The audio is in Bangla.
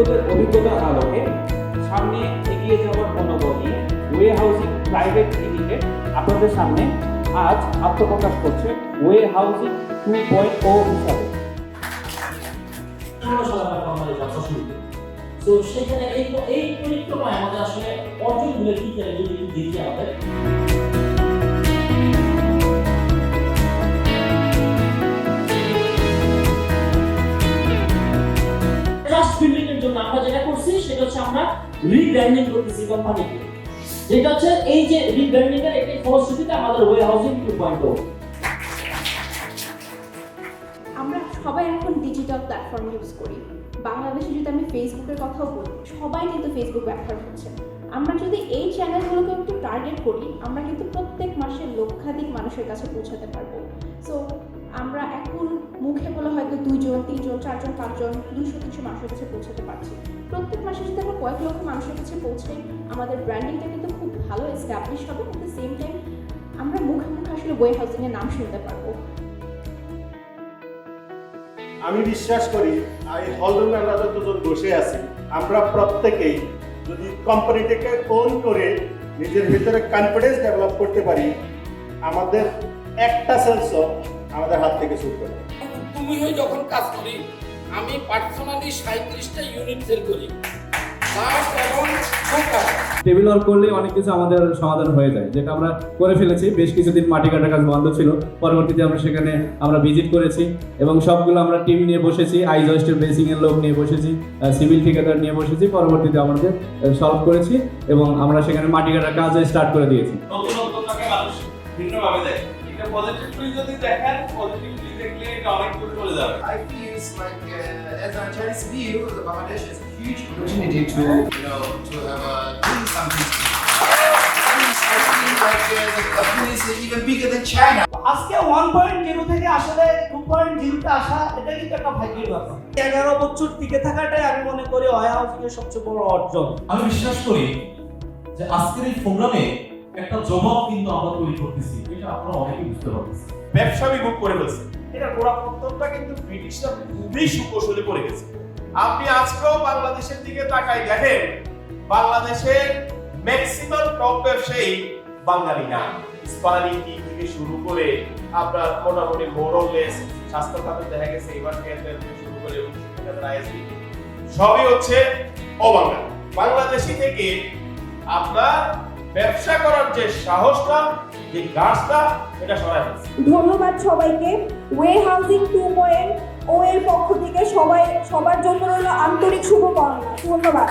অভিজ্ঞদের অভিজ্ঞতার আলোকে সামনে এগিয়ে যাওয়ার মনোবল নিয়ে ওয়ে হাউসিং প্রাইভেট লিমিটেড আপনাদের সামনে আজ আত্মপ্রকাশ করছে Way Housing two point O হিসাবে। তো সেখানে এই পরিক্রমায় আমাদের আসলে অর্জনগুলো কি করে যদি দেখি আমাদের। রিব্র্যান্ডিং করতেছি কোম্পানিকে যেটা হচ্ছে এই যে রিব্র্যান্ডিং এর একটি ফলশ্রুতিতে আমাদের ওয়ে হাউসিং টু পয়েন্ট আমরা সবাই এখন ডিজিটাল প্ল্যাটফর্ম ইউজ করি। বাংলাদেশে যদি আমি ফেসবুকের কথাও বলি, সবাই কিন্তু ফেসবুক ব্যবহার করছে। আমরা যদি এই চ্যানেলগুলোকে একটু টার্গেট করি, আমরা কিন্তু প্রত্যেক মাসে লক্ষাধিক মানুষের কাছে পৌঁছাতে পারব। সো আমরা এখন মুখে বলে হয়তো দুইজন, তিনজন, চারজন, পাঁচজন দুশো তিনশো মানুষের কাছে পৌঁছাতে পারছি। প্রত্যেক মাসে যদি আমরা কয়েক লক্ষ মানুষের কাছে পৌঁছাই, আমাদের ব্র্যান্ডিংটা কিন্তু খুব ভালো এস্টাবলিশ হবে অ্যাট দ্য সেম টাইম আমরা মুখে মুখে আসলে ওয়ে হাউসিংয়ের নাম শুনতে পারব। আমি বিশ্বাস করি এই হলরুমে আমরা যতজন বসে আছি। আমরা প্রত্যেকেই যদি কোম্পানিটাকে ওন করে নিজের ভিতরে কনফিডেন্স ডেভেলপ করতে পারি, আমাদের একটা সেলসও আমাদের হাত থেকে ছুটবে না তুমি হয়ে যখন কাজ করি আমি পার্সোনালি সাঁত্রিশটা ইউনিট সেল করি। টেবিল ওয়ার্ক করলে অনেক কিছু আমাদের সমাধান হয়ে যায়। যেটা আমরা করে ফেলেছি বেশ কিছুদিন মাটি কাটার কাজ বন্ধ ছিল। পরবর্তীতে আমরা সেখানে আমরা ভিজিট করেছি এবং সবগুলো আমরা টিম নিয়ে বসেছি। আইজস্টের বেসিং এর লোক নিয়ে বসেছি সিভিল ঠিকাদার নিয়ে বসেছি। পরবর্তীতে আমাদের সলভ করেছি এবং আমরা সেখানে মাটি কাটার কাজ স্টার্ট করে দিয়েছি। ভিন্নভাবে পজিটিভলি যদি দেখেন পজিটিভলি দেখলে এটা অনেক দূর চলে যাবে। I feels like as I try to be you the Bangladesh is huge opportunity to you know to have আমি বিশ্বাস করি যে আজকের এই প্রোগ্রামে একটা জবাব কিন্তু আমরা তৈরি করতেছি এটা আপনারা অনেকেই বুঝতে পারতেছি ব্যবসা বিভোগ করে ফেলছে এটা গোড়া গোড়াপত্তনটা কিন্তু ব্রিটিশরা খুবই সুকৌশলী করে গেছে। আপনি আজকেও বাংলাদেশের দিকে তাকাই দেখেন বাংলাদেশের ম্যাক্সিমাম টপ ব্যবসায়ী বাঙালি না। ইস্পাহানি টি থেকে শুরু করে আপনার মোটামুটি মোরলেস স্বাস্থ্য খাতে দেখা গেছে এবার থেকে শুরু করে আইএসবি সবই হচ্ছে অবাঙালি। বাংলাদেশি থেকে আপনার ব্যবসা করার যে সাহসটা, যে গাছটা এটা সরাই ধন্যবাদ সবাইকে। Way Housing two point O এর পক্ষ থেকে সবাই, সবার জন্য রইল আন্তরিক শুভকামনা। ধন্যবাদ।